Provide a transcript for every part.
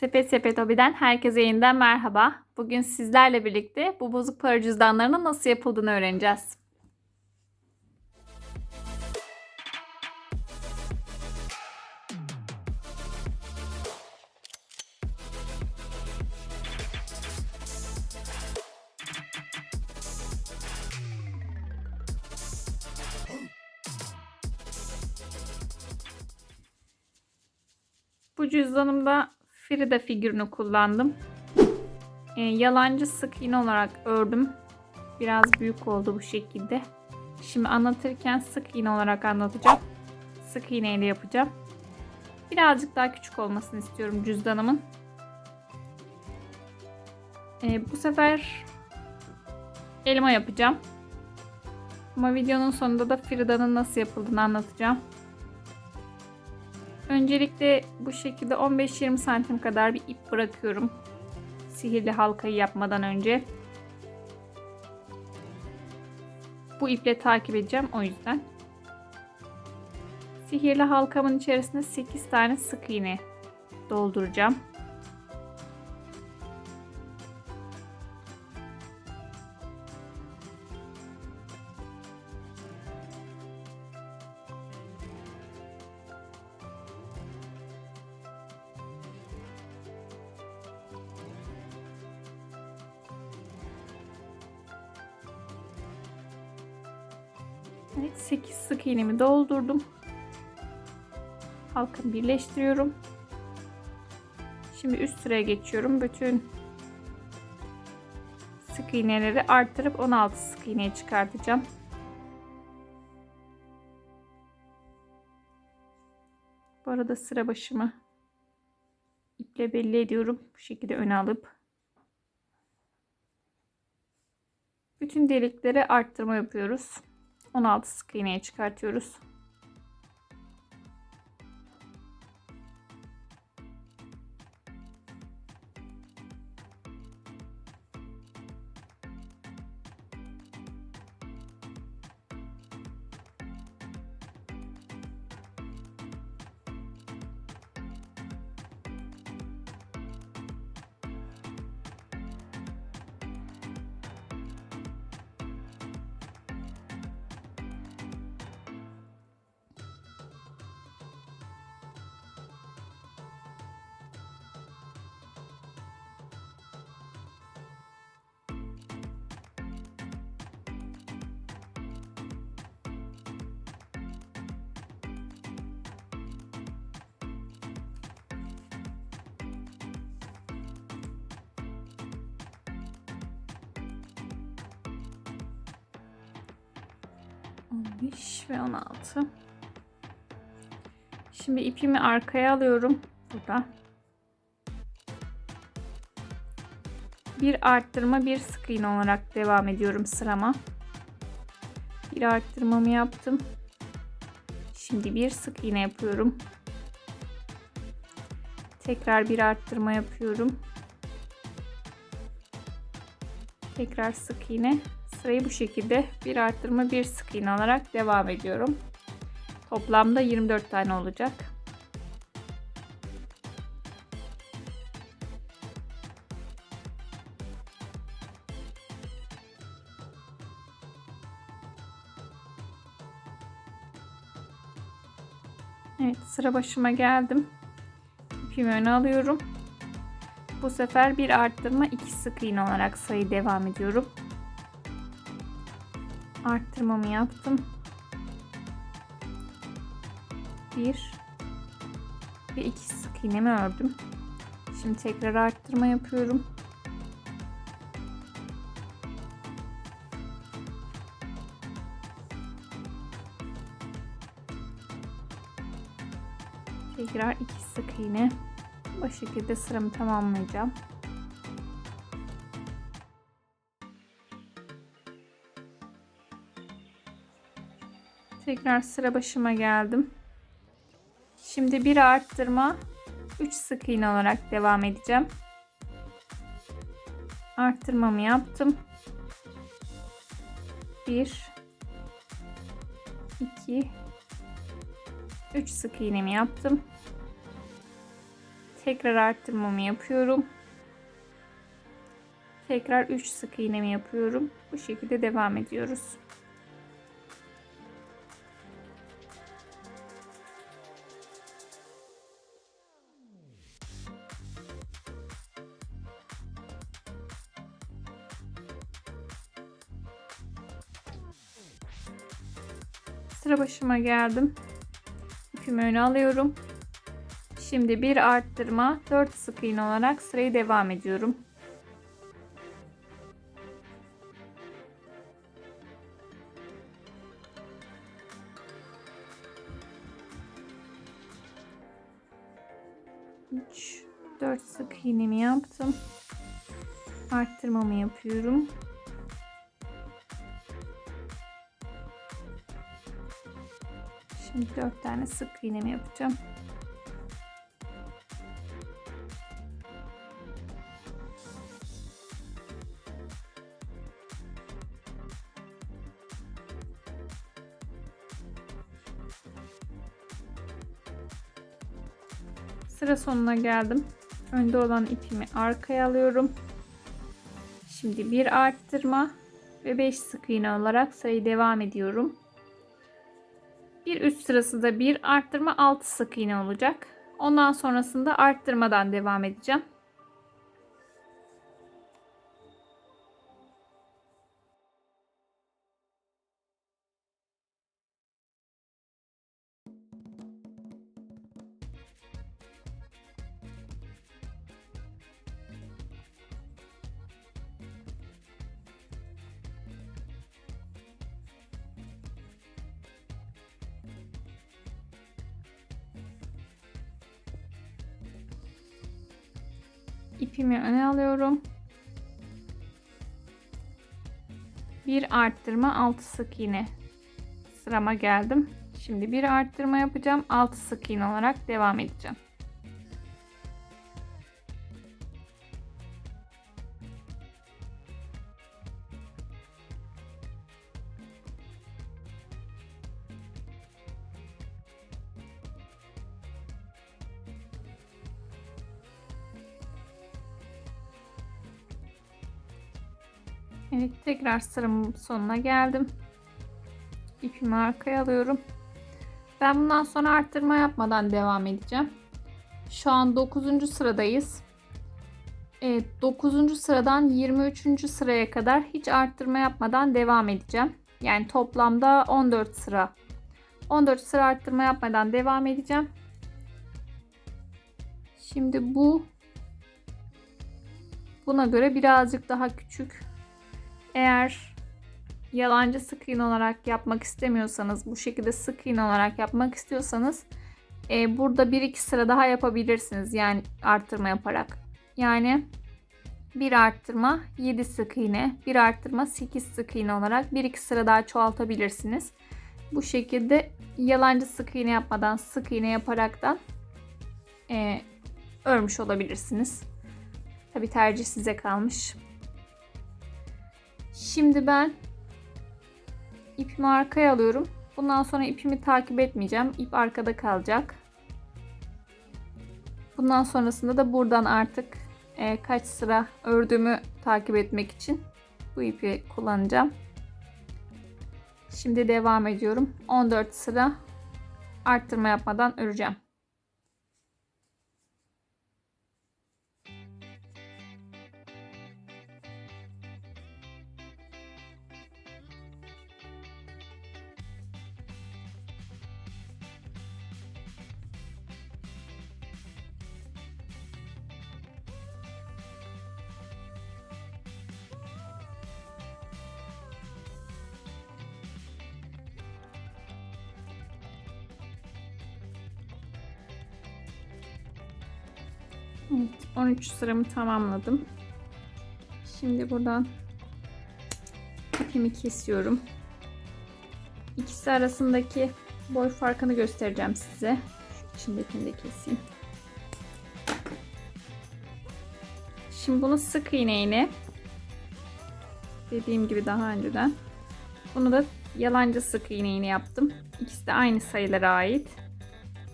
Sepet Sepet Hobi'den herkese yeniden merhaba. Bugün sizlerle birlikte bu bozuk para cüzdanlarının nasıl yapıldığını öğreneceğiz. Bu cüzdanımda Frida figürünü kullandım. Ee, yalancı sık iğne olarak ördüm. Biraz büyük oldu bu şekilde. Şimdi anlatırken sık iğne olarak anlatacağım. Sık iğneyle yapacağım. Birazcık daha küçük olmasını istiyorum cüzdanımın. Ee, bu sefer elma yapacağım. Ama videonun sonunda da Frida'nın nasıl yapıldığını anlatacağım. Öncelikle bu şekilde 15-20 santim kadar bir ip bırakıyorum. Sihirli halkayı yapmadan önce. Bu iple takip edeceğim o yüzden. Sihirli halkamın içerisine 8 tane sık iğne dolduracağım. Evet 8 sık iğnemi doldurdum. Halkamı birleştiriyorum. Şimdi üst sıraya geçiyorum. Bütün sık iğneleri arttırıp 16 sık iğneye çıkartacağım. Bu arada sıra başımı iple belli ediyorum. Bu şekilde öne alıp bütün delikleri arttırma yapıyoruz. 16 sık iğneye çıkartıyoruz. On beş ve 16. Şimdi ipimi arkaya alıyorum. Burada. Bir arttırma bir sık iğne olarak devam ediyorum sırama. Bir arttırmamı yaptım. Şimdi bir sık iğne yapıyorum. Tekrar bir arttırma yapıyorum. Tekrar sık iğne. Sırayı bu şekilde bir arttırma bir sık iğne alarak devam ediyorum. Toplamda 24 tane olacak. Evet sıra başıma geldim. İpimi öne alıyorum. Bu sefer bir arttırma iki sık iğne olarak sayı devam ediyorum. Arttırmamı yaptım. Bir ve iki sık iğnemi ördüm. Şimdi tekrar arttırma yapıyorum. Tekrar iki sık iğne. Bu şekilde sıramı tamamlayacağım. Tekrar sıra başıma geldim. Şimdi bir arttırma 3 sık iğne olarak devam edeceğim. Arttırmamı yaptım. 1 2 3 sık iğnemi yaptım. Tekrar arttırmamı yapıyorum. Tekrar 3 sık iğnemi yapıyorum. Bu şekilde devam ediyoruz. Başıma geldim. İpimi öne alıyorum. Şimdi bir arttırma 4 sık iğne olarak sırayı devam ediyorum. Üç, dört sık iğnemi yaptım. Arttırmamı yapıyorum. Şimdi dört tane sık iğnemi yapacağım. Sıra sonuna geldim. Önde olan ipimi arkaya alıyorum. Şimdi bir arttırma ve 5 sık iğne olarak sayı devam ediyorum. Bir üst sırası da bir arttırma 6 sık iğne olacak. Ondan sonrasında arttırmadan devam edeceğim. İpimi öne alıyorum. Bir arttırma 6 sık iğne sırama geldim. Şimdi bir arttırma yapacağım. 6 sık iğne olarak devam edeceğim. Evet tekrar sıramın sonuna geldim. İpimi arkaya alıyorum. Ben bundan sonra arttırma yapmadan devam edeceğim. Şu an 9. sıradayız. Evet 9. sıradan 23. sıraya kadar hiç arttırma yapmadan devam edeceğim. Yani toplamda 14 sıra. 14 sıra arttırma yapmadan devam edeceğim. Şimdi bu buna göre birazcık daha küçük eğer yalancı sık iğne olarak yapmak istemiyorsanız, bu şekilde sık iğne olarak yapmak istiyorsanız e, burada bir iki sıra daha yapabilirsiniz. Yani arttırma yaparak. Yani bir arttırma 7 sık iğne, bir arttırma 8 sık iğne olarak bir iki sıra daha çoğaltabilirsiniz. Bu şekilde yalancı sık iğne yapmadan sık iğne yaparaktan e, örmüş olabilirsiniz. Tabi tercih size kalmış. Şimdi ben ipimi arkaya alıyorum. Bundan sonra ipimi takip etmeyeceğim. İp arkada kalacak. Bundan sonrasında da buradan artık e, kaç sıra ördüğümü takip etmek için bu ipi kullanacağım. Şimdi devam ediyorum. 14 sıra arttırma yapmadan öreceğim. Evet, 13 sıramı tamamladım. Şimdi buradan ipimi kesiyorum. İkisi arasındaki boy farkını göstereceğim size. Şu içindekini de keseyim. Şimdi bunu sık iğneyle dediğim gibi daha önceden bunu da yalancı sık iğneyle yaptım. İkisi de aynı sayılara ait.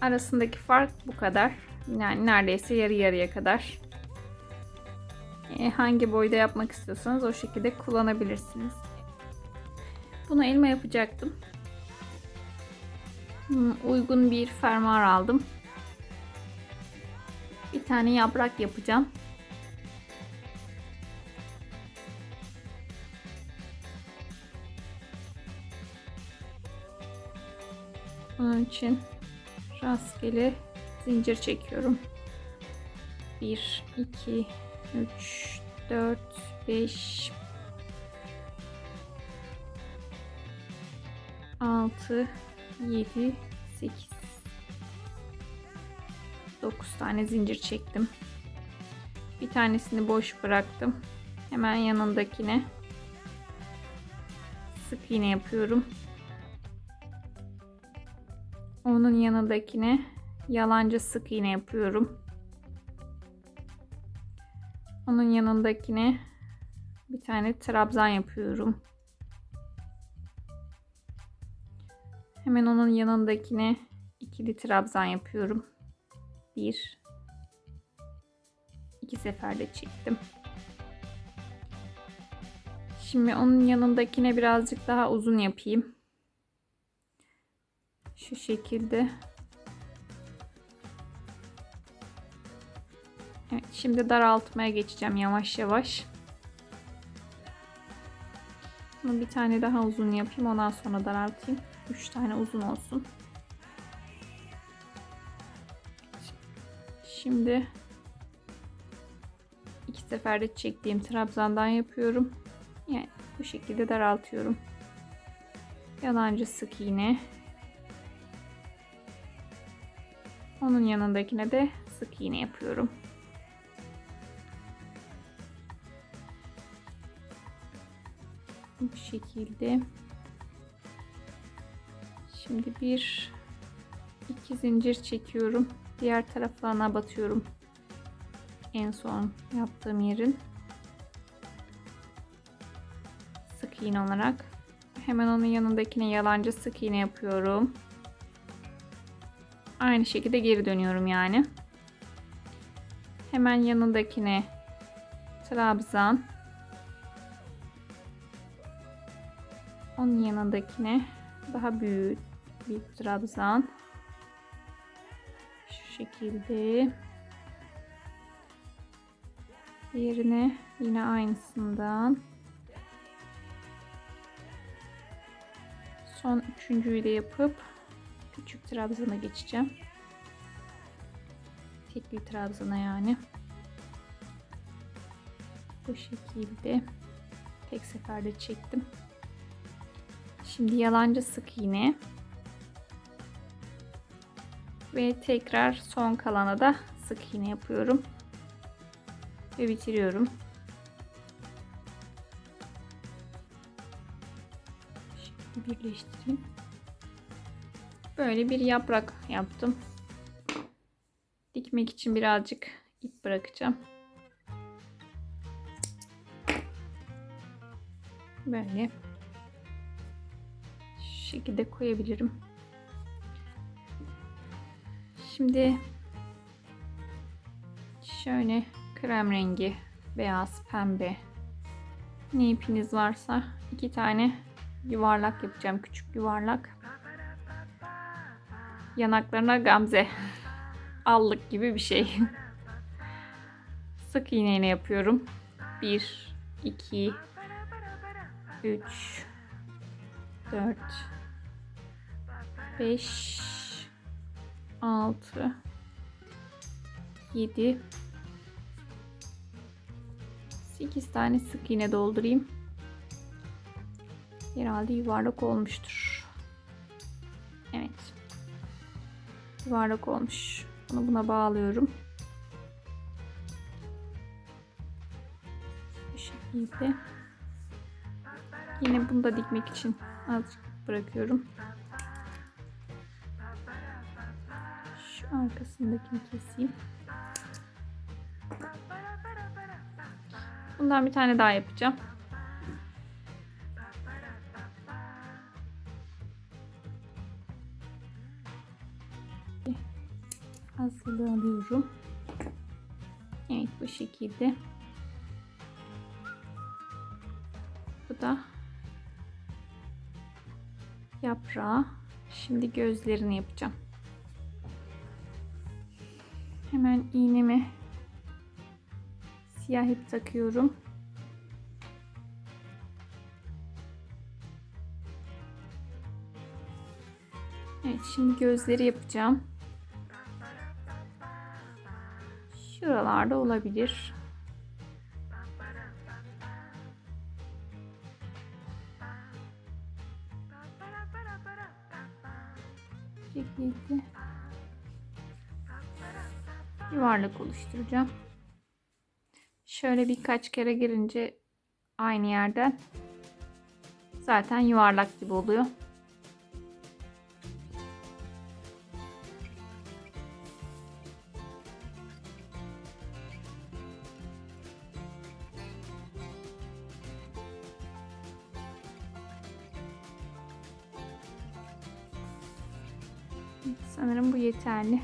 Arasındaki fark bu kadar. Yani neredeyse yarı yarıya kadar. E, hangi boyda yapmak istiyorsanız o şekilde kullanabilirsiniz. Bunu elma yapacaktım. Hmm, uygun bir fermuar aldım. Bir tane yaprak yapacağım. Bunun için rastgele zincir çekiyorum. 1, 2, 3, 4, 5, 6, 7, 8, 9 tane zincir çektim. Bir tanesini boş bıraktım. Hemen yanındakine sık iğne yapıyorum. Onun yanındakine yalancı sık iğne yapıyorum. Onun yanındakine bir tane trabzan yapıyorum. Hemen onun yanındakine ikili trabzan yapıyorum. Bir, iki seferde çektim. Şimdi onun yanındakine birazcık daha uzun yapayım. Şu şekilde. Evet, şimdi daraltmaya geçeceğim yavaş yavaş. Bunu bir tane daha uzun yapayım. Ondan sonra daraltayım. 3 tane uzun olsun. Şimdi iki seferde çektiğim trabzandan yapıyorum. Yani bu şekilde daraltıyorum. Yalancı sık iğne. Onun yanındakine de sık iğne yapıyorum. Şekilde. Şimdi bir iki zincir çekiyorum. Diğer taraflarına batıyorum. En son yaptığım yerin. Sık iğne olarak. Hemen onun yanındakine yalancı sık iğne yapıyorum. Aynı şekilde geri dönüyorum yani. Hemen yanındakine trabzan. Onun yanındakine daha büyük bir trabzan. Şu şekilde. Diğerine yine aynısından. Son üçüncüyü de yapıp küçük trabzana geçeceğim. Tekli trabzana yani. Bu şekilde tek seferde çektim. Şimdi yalancı sık iğne. Ve tekrar son kalana da sık iğne yapıyorum. Ve bitiriyorum. Şimdi birleştireyim. Böyle bir yaprak yaptım. Dikmek için birazcık ip bırakacağım. Böyle şekilde koyabilirim. Şimdi şöyle krem rengi, beyaz, pembe ne ipiniz varsa iki tane yuvarlak yapacağım. Küçük yuvarlak. Yanaklarına gamze. Allık gibi bir şey. Sık iğneyle yapıyorum. 1, 2, 3, 4, 5, 6, 7, 8 tane sık iğne doldurayım. Herhalde yuvarlak olmuştur. Evet. Yuvarlak olmuş. Bunu buna bağlıyorum. Bu şekilde. Yine bunu da dikmek için azıcık bırakıyorum. Arkasındakini keseyim. Bundan bir tane daha yapacağım. Hazırlığı alıyorum. Evet bu şekilde. Bu da yaprağı. Şimdi gözlerini yapacağım. Hemen iğnemi siyah ip takıyorum. Evet şimdi gözleri yapacağım. Şuralarda olabilir. Şekilde yuvarlak oluşturacağım. Şöyle birkaç kere girince aynı yerden zaten yuvarlak gibi oluyor. Sanırım bu yeterli.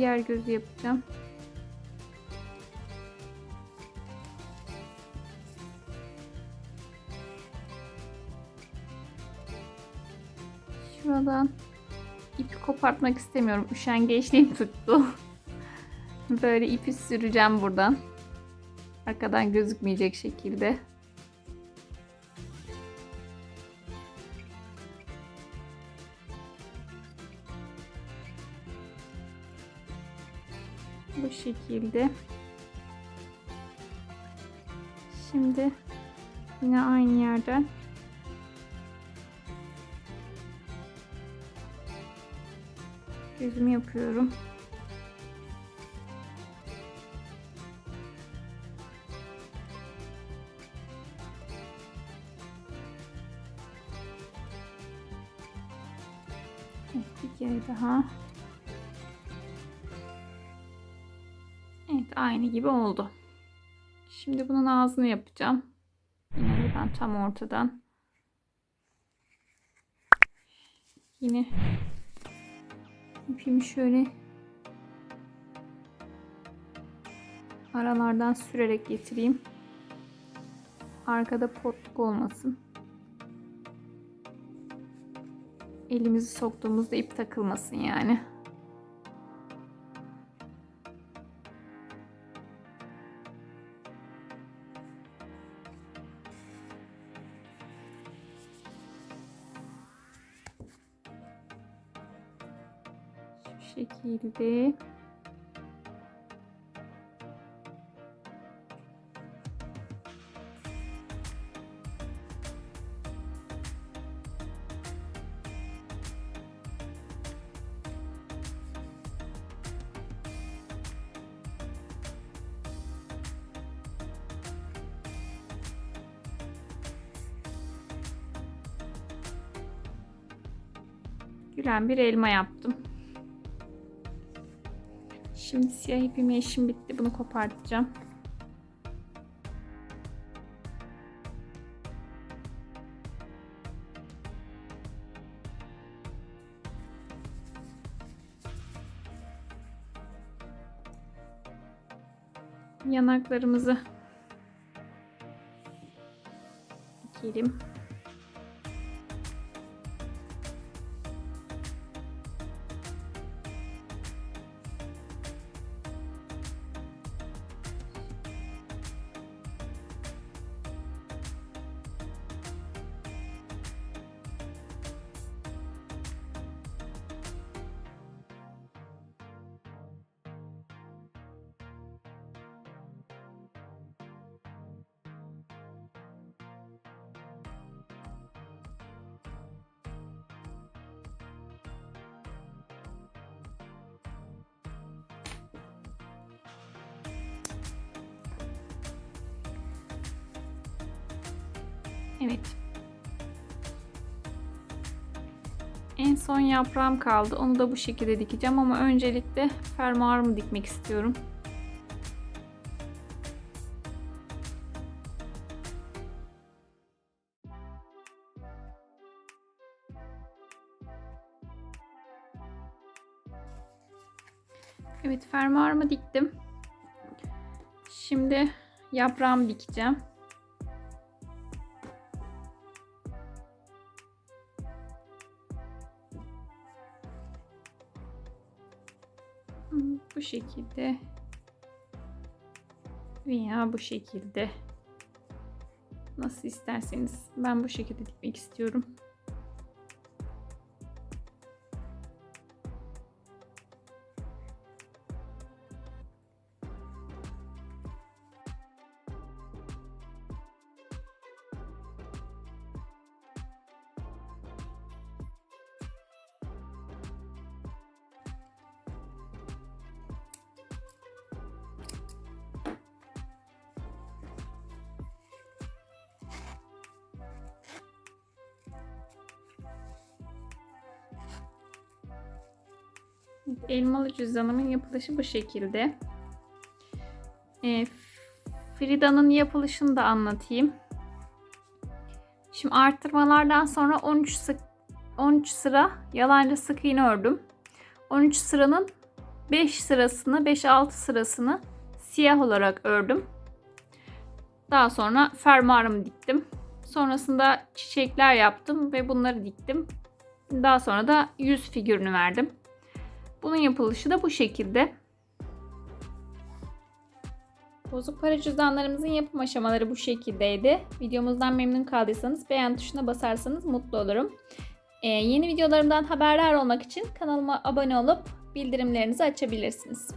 Diğer gözü yapacağım. Şuradan ipi kopartmak istemiyorum. Üşengeçliğim tuttu. Böyle ipi süreceğim buradan. Arkadan gözükmeyecek şekilde. Şekilde. Şimdi yine aynı yerden gözümü yapıyorum. Bir kere daha. Aynı gibi oldu. Şimdi bunun ağzını yapacağım. Yine buradan tam ortadan. Yine ipimi şöyle aralardan sürerek getireyim. Arkada potluk olmasın. Elimizi soktuğumuzda ip takılmasın yani. Şekilde. Gülen bir elma yaptım. Şimdi siyah ipim işim bitti. Bunu kopartacağım. Yanaklarımızı dikelim. Evet. En son yaprağım kaldı. Onu da bu şekilde dikeceğim ama öncelikle fermuarımı dikmek istiyorum. Evet fermuarımı diktim. Şimdi yaprağımı dikeceğim. Bu şekilde. Veya bu şekilde. Nasıl isterseniz. Ben bu şekilde dikmek istiyorum. Elmalı cüzdanımın yapılışı bu şekilde. Ee, Frida'nın yapılışını da anlatayım. Şimdi arttırmalardan sonra 13 sık 13 sıra yalancı sık iğne ördüm. 13 sıranın 5 sırasını, 5-6 sırasını siyah olarak ördüm. Daha sonra fermuarımı diktim. Sonrasında çiçekler yaptım ve bunları diktim. Daha sonra da yüz figürünü verdim. Bunun yapılışı da bu şekilde. Bozuk para cüzdanlarımızın yapım aşamaları bu şekildeydi. Videomuzdan memnun kaldıysanız beğen tuşuna basarsanız mutlu olurum. Ee, yeni videolarımdan haberdar olmak için kanalıma abone olup bildirimlerinizi açabilirsiniz.